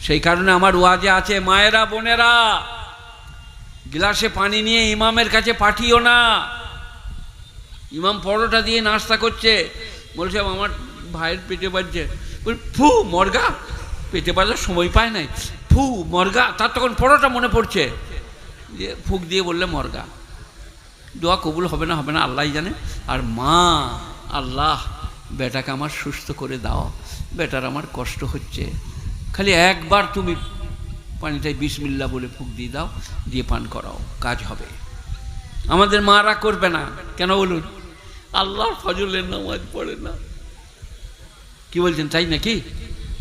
সেই কারণে আমার ওয়াজে আছে, মায়েরা, বোনেরা, গ্লাসে পানি নিয়ে ইমামের কাছে পাঠিও না। ইমাম পরোটা দিয়ে নাস্তা করছে। বলছে, আমার ভাইয়ের পেটে বাজছে। ফু, মর্গা, পেটে বাজার সময় পায় নাই। ফু, মর্গা, তার তখন পরোটা মনে পড়ছে। দিয়ে ফুক দিয়ে বললে, মর্গা, দোয়া কবুল হবে না হবে না, আল্লাহ জানে। আর মা, আল্লাহ, বেটাকে আমার সুস্থ করে দাও। বেটার আমার কষ্ট হচ্ছে। খালি একবার তুমি পানিটায় বিসমিল্লা বলে ফুক দিয়ে দাও, দিয়ে পান করাও, কাজ হবে। আমাদের মারা করবে না। কেন বলুন? আল্লাহর ফজলের নামাজ পড়ে না। কি বলছেন, তাই নাকি?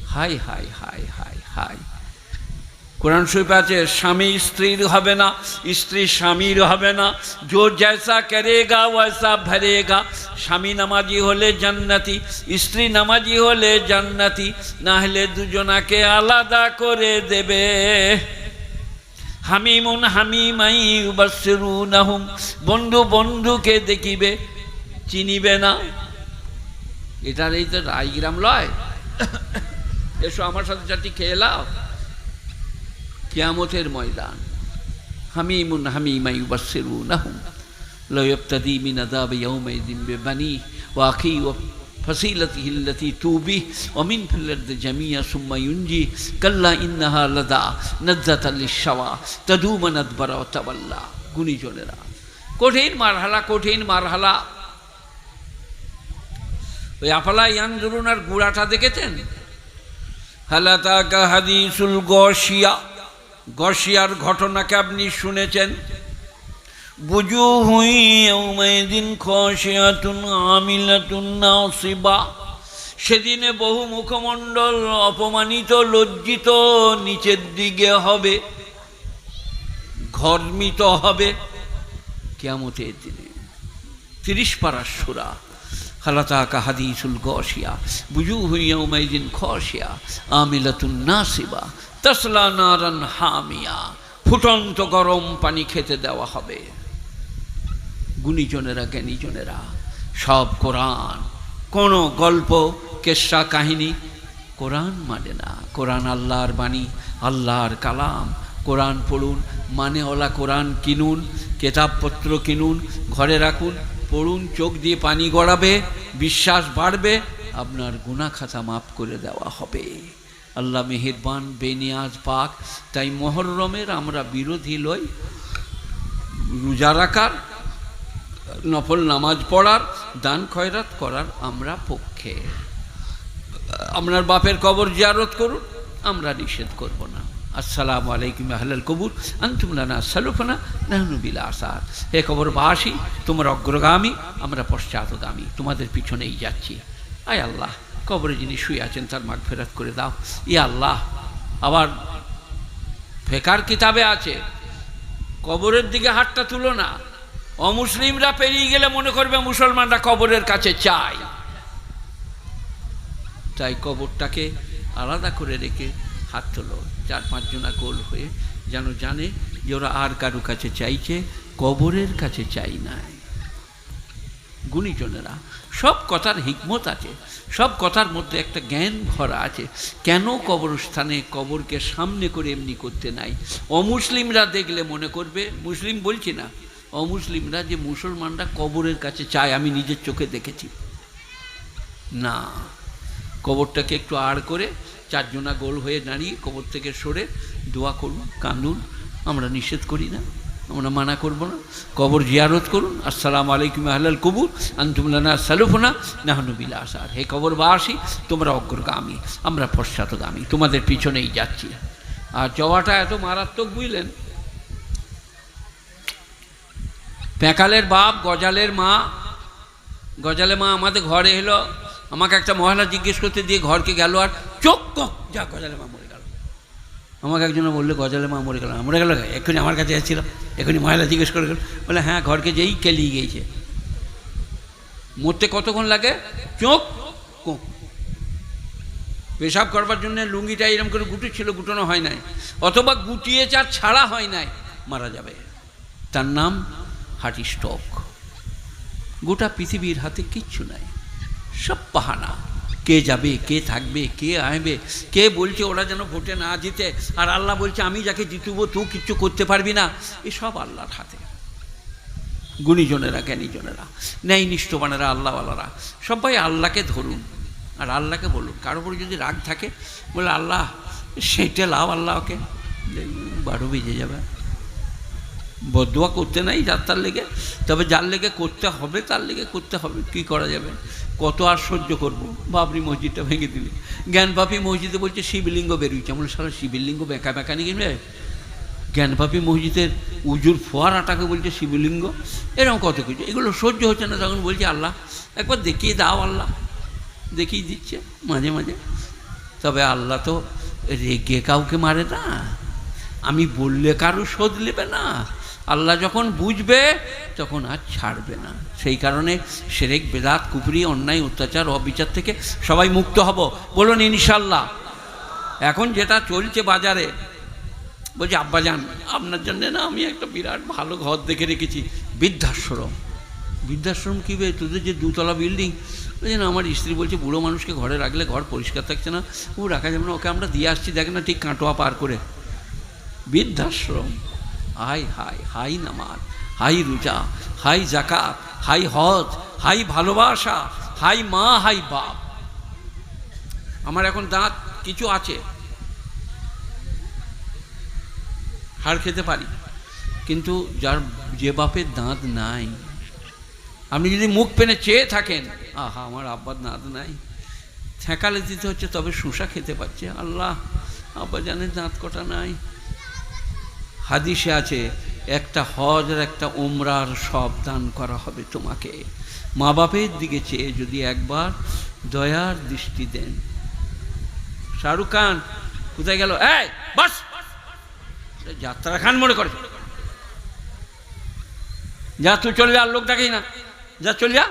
হাই হাই হাই হাই হাই কোরআন শরীফ আছে, স্বামী স্ত্রীর হবে না, স্ত্রী স্বামীর হবে না। জো জৈসা করেগা, ওয়সা ভরেগা। স্বামী নামাজি হলে জান্নাতি, স্ত্রী নামাজি হলে জান্নাতি না হলে দুজনাকে আলাদা করে দেবে। হামিমুন হামিমাই উবাসিরুনাহুম বন্ধু বন্ধুকে দেখিবে, চিনিবে না। এটার এই তো রায়গ্রাম লয়, এসো আমার সাথে চারটি খেয়ে লাও কিয়ামতের ময়দান, হামিমুন হামিমাই উবাসিরুনাহুম لا يبتدي من عذاب يومئذ ببنيه وأخيه وفصيلته التي توبيه ومن في الأرض جميعا ثم ينجي كلا إنها لدى نزة للشوى تدوم ندبر وتولى গুণীজনেরা কঠিন মারহালা কঠিন মারহালা ওই আফালা ইয়ানজুরুন আর গুড়াটা দেখেছেন হালাতাকা হাদিসুল গশিয়া গশিয়ার ঘটনাকে আপনি শুনেছেন হুই দিন খসিয়াতুন আমিলাতুন নাসিবা সেদিনে বহু মুখমণ্ডল অপমানিত, লজ্জিত, নিচের দিকে হবে, ঘর্মিত হবে। কেমতের দিনে তিরিশ পাড়ার সুরা খালাতা কাহাদিসুল গসিয়া বুজু হুইয়াউমাইদিন খসিয়া আমিলাতুন নাসিবা, তসলা নারান হামিয়া, ফুটন্ত গরম পানি খেতে দেওয়া হবে। গুণীজনেরা জ্ঞানীজনেরা সব কোরআন। কোনো গল্প, কেসা, কাহিনী কোরআন মানে না। কোরআন আল্লাহর বাণী, আল্লাহর কালাম। কোরআন পড়ুন, মানেওয়ালা কোরআন কিনুন, কেতাবপত্র কিনুন, ঘরে রাখুন, পড়ুন, চোখ দিয়ে পানি গড়াবে, বিশ্বাস বাড়বে, আপনার গুণা খাতা মাফ করে দেওয়া হবে। আল্লাহ মেহেরবান, বেনিয়াজ পাক। তাই মহরমের আমরা বিরোধী লই রোজা রাখার নফল নামাজ পড়ার, দান খয়রাত করার আমরা পক্ষে। আপনার বাপের কবর জিয়ারত করুন, আমরা নিষেধ করব না। আসসালামু আলাইকুম আহলাল কবুর আন্তুমলানা সালুফানা নাহনুবিল আসার। হে কবরবাসী, তোমার অগ্রগামী, আমরা পশ্চাৎগামী, তোমাদের পিছনেই যাচ্ছি। আয় আল্লাহ, কবরে যিনি শুয়ে আছেন তার মাগ ফেরাত করে দাও। ই আল্লাহ, আবার ফেকার কিতাবে আছে, কবরের দিকে হাতটা তুলো না। অমুসলিমরা পেরিয়ে গেলে মনে করবে মুসলমানরা কবরের কাছে চায় তাই কবরটাকে আলাদা করে রেখে হাত তোলো। চার পাঁচজনা গোল হয়ে যেন জানে যে ওরা আর কারও কাছে চাইছে, কবরের কাছে চাই নাই। গুণীজনেরা, সব কথার হিকমত আছে, সব কথার মধ্যে একটা জ্ঞান ভরা আছে। কেন কবরস্থানে কবরকে সামনে করে এমনি করতে নাই? অমুসলিমরা দেখলে মনে করবে, মুসলিম বলছি না অমুসলিমরা যে মুসলমানরা কবরের কাছে চায়, আমি নিজের চোখে দেখেছি। না, কবরটাকে একটু আড় করে চারজনা গোল হয়ে দাঁড়িয়ে কবর থেকে সরে দোয়া করুন কান্দুন আমরা নিষেধ করি না, আমরা মানা করব না। কবর জিয়ারত করুন, আসসালামু আলাইকুম আহলাল কবুর আন্তুমলানা সালুফনা নাহনুবিল আসার। হে কবর বা আসি তোমরা অগ্রগামী, আমরা পশ্চাৎগামী, তোমাদের পিছনেই যাচ্ছি। আর জবাটা এত মারাত্মক বুঝলেন? প্যাকালের বাপ গজালের মা গজালের মা আমাদের ঘরে এলো। আমাকে একটা মহিলা জিজ্ঞেস করতে দিয়ে ঘরকে গেল আর চোখ কক, যা গজালের মা মরে গেল। আমাকে একজনে বললে গজালের মা মরে গেল। মরে গেল এক্ষুনি আমার কাছে এসেছিল। এক্ষুনি মহিলা জিজ্ঞেস করে গেল বলে হ্যাঁ ঘরকে যেই কেলিয়ে গিয়েছে। মরতে কতক্ষণ লাগে? চোখ কোক পেশাব করবার জন্য লুঙ্গিটা এরকম করে গুটিছিল গুটানো হয় নাই। অথবা গুটিয়ে চার ছাড়া হয় নাই মারা যাবে। তার নাম হার্টি স্ট্রোক গোটা পৃথিবীর হাতে কিচ্ছু নাই। সব পাহানা কে যাবে, কে থাকবে, কে আসবে কে বলছে ওরা যেন ভোটে না জিতে, আর আল্লাহ বলছে, আমি যাকে জিতুবো, তুই কিচ্ছু করতে পারবি না। এসব আল্লাহর হাতে। গুণীজনেরা, জ্ঞানীজনেরা ন্যায় নিষ্ঠবানেরা আল্লাহওয়ালারা, সবাই আল্লাহকে ধরুন। আর আল্লাহকে বলুন। কারোর উপর যদি রাগ থাকে, বলে, আল্লাহ, সেটে লাও আল্লাহকে। বারো বেজে যাবে। বদুয়া করতে নাই যার তার লেগে। তবে যার লেগে করতে হবে, তার লেগে করতে হবে। কি করা যাবে? কত আর সহ্য করব? বাবরি মসজিদটা ভেঙে দিলে। জ্ঞানপাপি মসজিদে বলছে, শিবলিঙ্গ বেরোচ্ছে আমরা সারা শিবলিঙ্গ বেঁকা বেঁকা নিয়ে গেলে জ্ঞানপাপি মসজিদের উজুর ফোয়ারাটাকে বলছে শিবলিঙ্গ। এরকম কত কিছু। এগুলো সহ্য হচ্ছে না। তখন বলছে আল্লাহ, একবার দেখিয়ে দাও আল্লাহ। দেখিয়ে দিচ্ছে মাঝে মাঝে। তবে আল্লাহ তো রেগে কাউকে মারে না। আমি বললে কারও শোধ নেবে না। আল্লাহ যখন বুঝবে, তখন আর ছাড়বে না। সেই কারণে সেরেক, বেদাত কুপুরি অন্যায়, অত্যাচার, অবিচার থেকে সবাই মুক্ত হব। বলুন ইনশাল্লাহ এখন যেটা চলছে বাজারে, বলছি আব্বা আব্বাজান, আপনার জন্য না আমি একটা বিরাট ভালো ঘর দেখে রেখেছি, বৃদ্ধাশ্রম। বৃদ্ধাশ্রম কী বে? তোদের যে দুতলা বিল্ডিং, বলছি, না, আমার স্ত্রী বলছে, বুড়ো মানুষকে ঘরে রাখলে ঘর পরিষ্কার থাকছে না। ও রাখা যাবে না, ওকে আমরা দিয়ে আসছি, দেখ না ঠিক কাঁটোয়া পার করে। বৃদ্ধাশ্রম। হাই হাই হাই নামাজ, হাই রোজা, হাই জাকাত হাই হজ, হাই ভালোবাসা, হাই মা, হাই বাপ। আমার এখন দাঁত কিছু আছে। হাড় খেতে পারি, কিন্তু যার যে বাপের দাঁত নাই, আপনি যদি মুখ পেনে চেয়ে থাকেন, আহা, আমার আব্বার দাঁত নাই। ঠেকালে দিতে হচ্ছে, তবে শুষা খেতে পাচ্ছে আল্লাহ, আব্বা জানে দাঁত কটা নাই। হাদিসে আছে, একটা হজ আর একটা ওমরার সব দান করা হবে তোমাকে। মা বাপের দিকে চেয়ে যদি একবার দয়ার দৃষ্টি দেন। শাহরুখ খান, কোথায় গেল? বাস! যাত্রা খান মনে করে। যা, তুই চলে যা লোক ডাকেই না। যা, চল যা।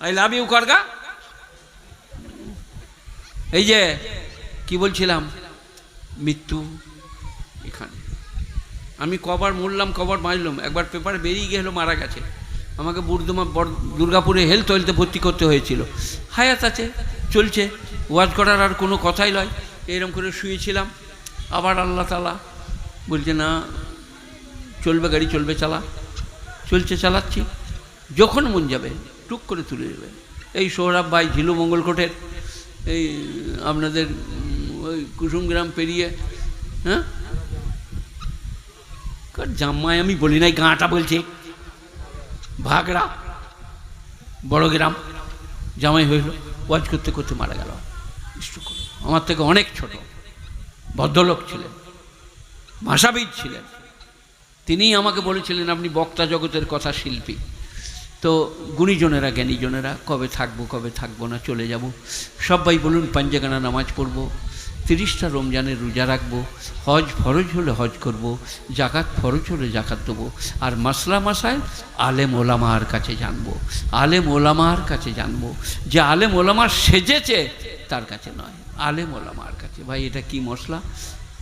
আই লাভ ইউ করগা এই যে, কি বলছিলাম? মৃত্যু। আমি কবার মরলাম, কবার মারলাম একবার পেপারে বেরিয়ে গেলো মারা গেছে। আমাকে বুর্দমা দুর্গাপুরে হেলথ হেলথে ভর্তি করতে হয়েছিল। হায়াত আছে, চলছে। ওয়াজ করার আর কোনো কথাই নয়। এরকম করে শুয়েছিলাম। আবার আল্লাহ তালা বলছে, না, চলবে গাড়ি, চলবে চালা। চলছে, চালাচ্ছি। যখন মন যাবে, টুক করে তুলে দেবে এই সৌরভ ভাই ঝিলু মঙ্গলকোটের এই আপনাদের ওই কুসুমগ্রাম পেরিয়ে হ্যাঁ? জাম্মায় আমি বলি নাই, গাঁটা বলছি। ভাগড়া, বড় গ্রাম, জামাই হইল, ওয়াজ করতে করতে মারা গেল। আমার থেকে অনেক ছোট, ভদ্রলোক ছিলেন, ভাষাবিদ ছিলেন। তিনিই আমাকে বলেছিলেন, আপনি বক্তা জগতের কথা শিল্পী। তো গুণীজনেরা, জ্ঞানীজনেরা, কবে থাকব কবে থাকব না, চলে যাব। সবাই বলুন, পাঞ্জাগানা নামাজ পড়ব। তিরিশটা রমজানের রোজা রাখব, হজ ফরজ হলে হজ করব, জাকাত ফরজ হলে জাকাত দেবো, আর মাসলা মাসায় আলেম ওলামার কাছে জানব, আলেম ওলামার কাছে জানব। যে আলেম ওলামা সেজেছে, তার কাছে নয়, আলেম ওলামার কাছে। ভাই, এটা কি মশলা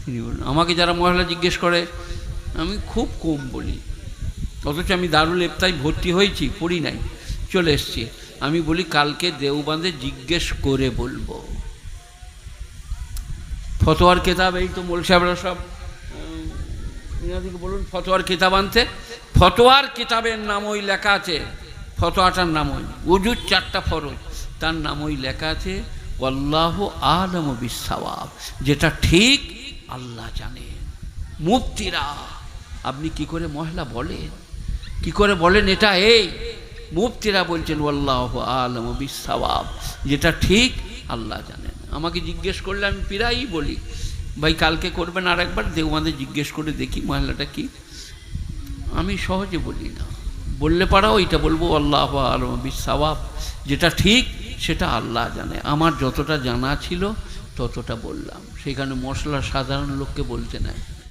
তিনি বললেন, আমাকে যারা মশলা জিজ্ঞেস করে, আমি খুব কম বলি। অথচ আমি দারুল এফতাই ভর্তি হয়েছি, পড়ি নাই, চলে এসছি। আমি বলি, কালকে দেওবাঁধে জিজ্ঞেস করে বলব। ফতোয়ার কেতাব, এই তো মোল সাহেবরা সব বলুন, ফতোয়ার কেতাব আনতে। ফতোয়ার কিতাবের নাম ওই লেখা আছে, ফতোয়াটার নাম ওই উজুর চারটা ফরজ, তার নাম ওই লেখা আছে আল্লাহ আলম বিসাওয়াব যেটা ঠিক আল্লাহ জানে। মুফতিরা, আপনি কি করে মহিলা বলেন? কি করে বলেন এটা? এই, মুফতিরা বলছেন আল্লাহ আলম বিসাওয়াব যেটা ঠিক আল্লাহ জানেন আমাকে জিজ্ঞেস করলে আমি প্রায়ই বলি, ভাই, কালকে করবেন আর একবার দেওয়াদের জিজ্ঞেস করে দেখি মহিলাটা কি। আমি সহজে বলি না। বললে পারাও এটা বলব, আল্লাহ আলম বিশ্বাব যেটা ঠিক, সেটা আল্লাহ জানে। আমার যতটা জানা ছিল, ততটা বললাম। সেখানে মশলা সাধারণ লোককে বলতে নাই